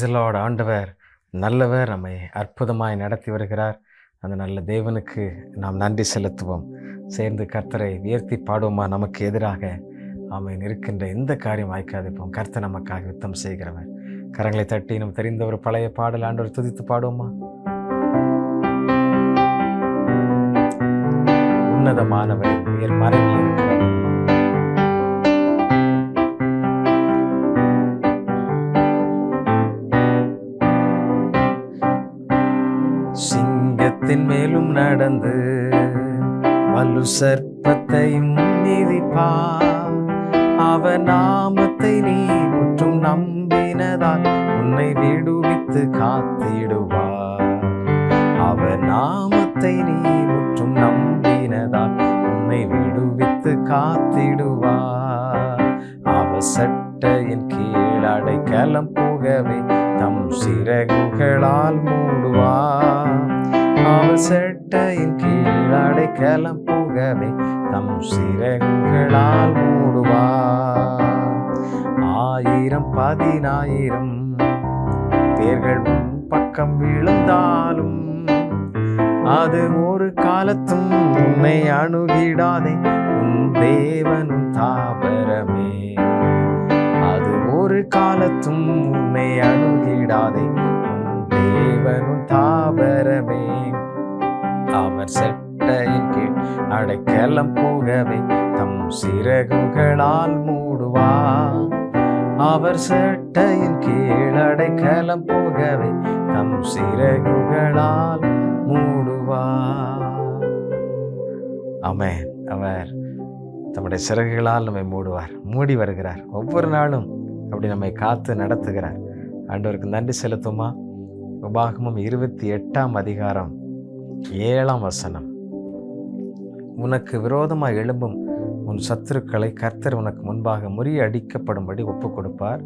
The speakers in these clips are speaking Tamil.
பிரைசலோட ஆண்டவர் நல்லவர் நம்மை அற்புதமாய் நடத்தி வருகிறார். அந்த நல்ல தேவனுக்கு நாம் நன்றி செலுத்துவோம். சேர்ந்து கர்த்தரை உயர்த்தி பாடுவோமா? நமக்கு எதிராக அவை இருக்கின்ற எந்த காரியம் வாய்க்காதிப்போம் கர்த்தர் நமக்காக யுத்தம் செய்கிறவர். கரங்களை தட்டி நம் தெரிந்த ஒரு பழைய பாடல் ஆண்டவர் துதித்து பாடுவோமா? உன்னதமானவர் உயர் மறைவில் இருக்கிறார். சிங்கத்தின் மேலும் நடந்து வலு சர்ப்பத்தையும் மிதிப்பா அவ நாமத்தை நீ முற்றும் நம்பினதால் உன்னை விடுவித்து காத்திடுவார் அவ நாமத்தை நீ முற்றும் நம்பினதால் உன்னை விடுவித்து காத்திடுவார் அவ சட்டையின் கீழ் அடைக்கலம் போகவே தம் சிறகுகளால் மூடுவார். அவ செட்டையின் கீழ் அடைக்கலம் புகவே தம் சிறகுகளால் மூடுவார். ஆயிரம் பதினாயிரம் பேர்கள் உன் பக்கம் விழுந்தாலும் அது ஒரு காலத்தும் உன்னை அணுகிடாதே. உன் தேவனும் தாபரமே. ஒரு காலத்தும் உன்னை அணுகிடாதே. உன் தேவனும் தாபரமே. அவர் செட்டையின் கீழ் அடைக்கலம் போகவே தம் சிறகுகளால் மூடுவா. அவர் செட்டையின் கீழ் அடைக்கலம் போகவே தம் சிறகுகளால் மூடுவார் ஆமென். அவர் தம்முடைய சிறகுகளால் நம்மை மூடுவார். மூடி வருகிறார். ஒவ்வொரு நாளும் அப்படி நம்மை காத்து நடத்துகிறார். ஆண்டவருக்கு நன்றி செலுத்துமா? உபாகமும் இருபத்தி எட்டாம் அதிகாரம் ஏழாம் வசனம். உனக்கு விரோதமாக எழும்பும் உன் சத்துருக்களை கர்த்தர் உனக்கு முன்பாக முறியடிக்கப்படும்படி ஒப்பு கொடுப்பார்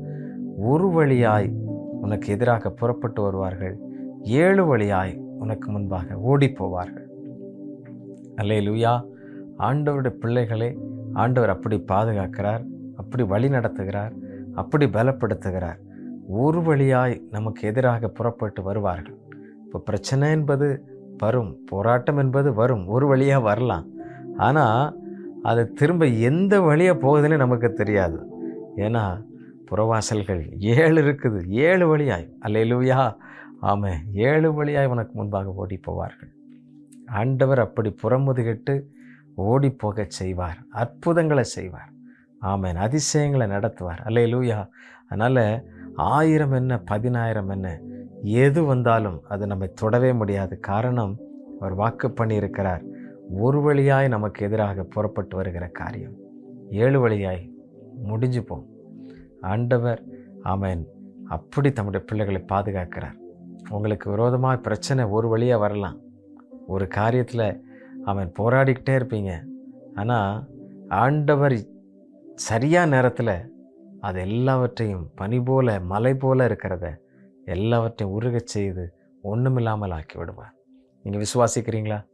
ஒரு வழியாய் உனக்கு எதிராக புறப்பட்டு வருவார்கள். ஏழு வழியாய் உனக்கு முன்பாக ஓடி போவார்கள் அல்லே லூயா ஆண்டவருடைய பிள்ளைகளை ஆண்டவர் அப்படி பாதுகாக்கிறார் அப்படி வழி நடத்துகிறார் அப்படி பலப்படுத்துகிறார் ஒரு வழியாய் நமக்கு எதிராக புறப்பட்டு வருவார்கள். இப்போ பிரச்சனை என்பது வரும் போராட்டம் என்பது வரும் ஒரு வழியாக வரலாம். ஆனால் அது திரும்ப எந்த வழியாக போகுதுன்னு நமக்கு தெரியாது. ஏன்னா புறவாசல்கள் ஏழு இருக்குது ஏழு வழியாய். அல்லையிலுவியா ஆமே ஏழு வழியாய் உனக்கு முன்பாக ஓடி போவார்கள். ஆண்டவர் அப்படி புறமுதுகிட்டு ஓடி போகச் செய்வார் அற்புதங்களை செய்வார். ஆமேன். அதிசயங்களை நடத்துவார். அல்லேலூயா. அதனால் ஆயிரம் என்ன பதினாயிரம் என்ன எது வந்தாலும் அது நம்மை தொடவே முடியாது. காரணம் அவர் வாக்கு பண்ணியிருக்கிறார். ஒரு வழியாய் நமக்கு எதிராக புறப்பட்டு வருகிற காரியம். ஏழு வழியாய் முடிஞ்சு போம் ஆண்டவர் ஆமேன். அப்படி தம்முடைய பிள்ளைகளை பாதுகாக்கிறார். உங்களுக்கு விரோதமாக பிரச்சனை ஒரு வழியாக வரலாம். ஒரு காரியத்தில் அவன் போராடிக்கிட்டே இருப்பீங்க. ஆனால் ஆண்டவர் சரியான நேரத்தில் அது எல்லாவற்றையும் பனி போல மலை போல இருக்கிறத எல்லாவற்றையும் உருகச் செய்து ஒன்றுமில்லாமல் ஆக்கி விடுவார் நீங்கள் விசுவாசிக்கிறீங்களா?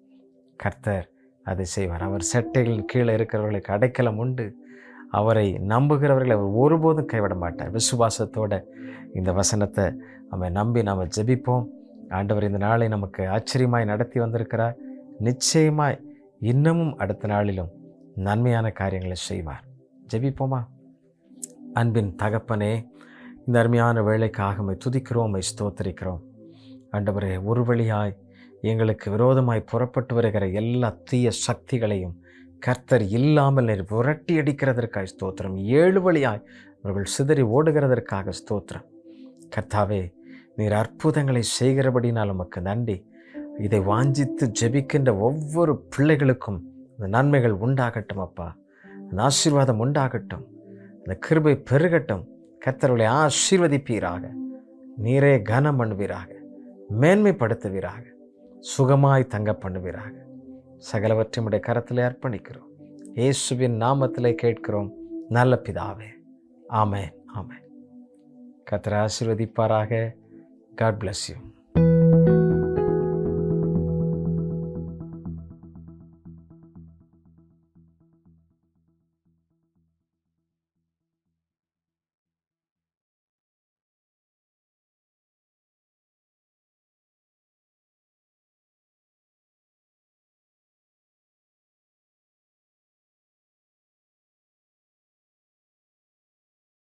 கர்த்தர் அதை செய்வார். அவர் செட்டைகளின் கீழே இருக்கிறவர்களுக்கு அடைக்கலம் உண்டு. அவரை நம்புகிறவர்களை அவர் ஒருபோதும் கைவிட மாட்டார். விசுவாசத்தோட இந்த வசனத்தை நம்ம நம்பி நாம் ஜெபிப்போம். ஆண்டவர் இந்த நாளை நமக்கு ஆச்சரியமாய் நடத்தி வந்திருக்கிறார். நிச்சயமாய் இன்னமும் அடுத்த நாளிலும் நன்மையான காரியங்களை செய்வார். ஜெபிப்போமா? அன்பின் தகப்பனே இந்த அருமையான வேலைக்காக உம்மை துதிக்கிறோம் ஸ்தோத்தரிக்கிறோம். ஆண்டவரே ஒரு வழியாய் எங்களுக்கு விரோதமாய் புறப்பட்டு வருகிற எல்லா தீய சக்திகளையும் கர்த்தர் இல்லாமல் புரட்டி அடிக்கிறதற்காக ஸ்தோத்திரம். ஏழு வழியாய் அவர்கள் சிதறி ஓடுகிறதற்காக ஸ்தோத்திரம். கர்த்தாவே நீர் அற்புதங்களை செய்கிறபடினால் உமக்கு நன்றி. இதை வாஞ்சித்து ஜெபிக்கின்ற ஒவ்வொரு பிள்ளைகளுக்கும் இந்த நன்மைகள் உண்டாகட்டும் அப்பா. அந்த ஆசீர்வாதம் உண்டாகட்டும். அந்த கிருபை பெருகட்டும். கர்த்தர்களை ஆசீர்வதிப்பீராக. நீரே கனம் பண்ணுவீராக. மேன்மைப்படுத்துவீராக. சுகமாய் தங்க பண்ணுவீராக. சகலவற்றையும் உடைய கரத்தில் அர்ப்பணிக்கிறோம். இயேசுவின் நாமத்திலே கேட்கிறோம். நல்ல பிதாவே. ஆமே ஆமே கத்தரை ஆசீர்வதிப்பாராக. God bless you